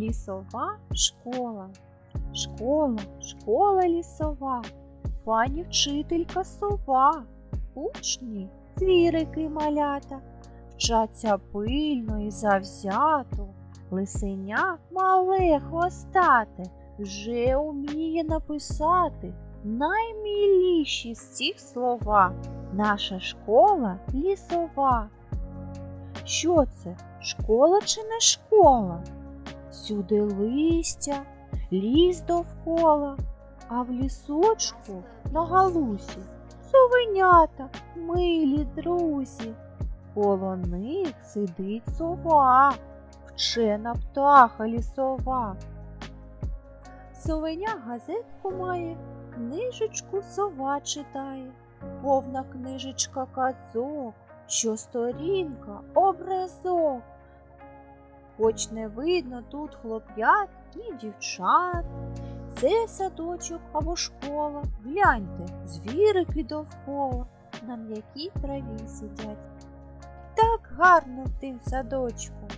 лісова школа. Школа, школа лісова, пані вчителька сова, учні, звірики малята, вчаться пильно і завзято. Лисеня мале хвостате, вже уміє написати найміліші з цих слова. Наша школа лісова. Що це? Школа чи не школа? Всюди листя, ліс довкола, а в лісочку на галусі совенята, милі друзі. Коло них сидить сова, вчена птаха лісова. Совеня газетку має, книжечку сова читає, повна книжечка казок, що сторінка образок. Хоч не видно тут хлоп'ят і дівчат. Це садочок або школа. Гляньте, звірики довкола на м'якій траві сидять. Так гарно в тим садочку.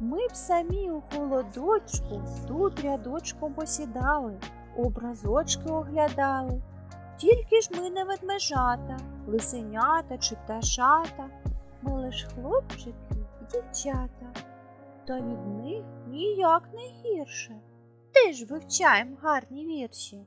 Ми б самі у холодочку тут рядочком посідали, образочки оглядали. Тільки ж ми не ведмежата, лисенята чи пташата, ми лиш хлопчики і дівчата. Та від них ніяк не гірше. Теж вивчаємо гарні вірші.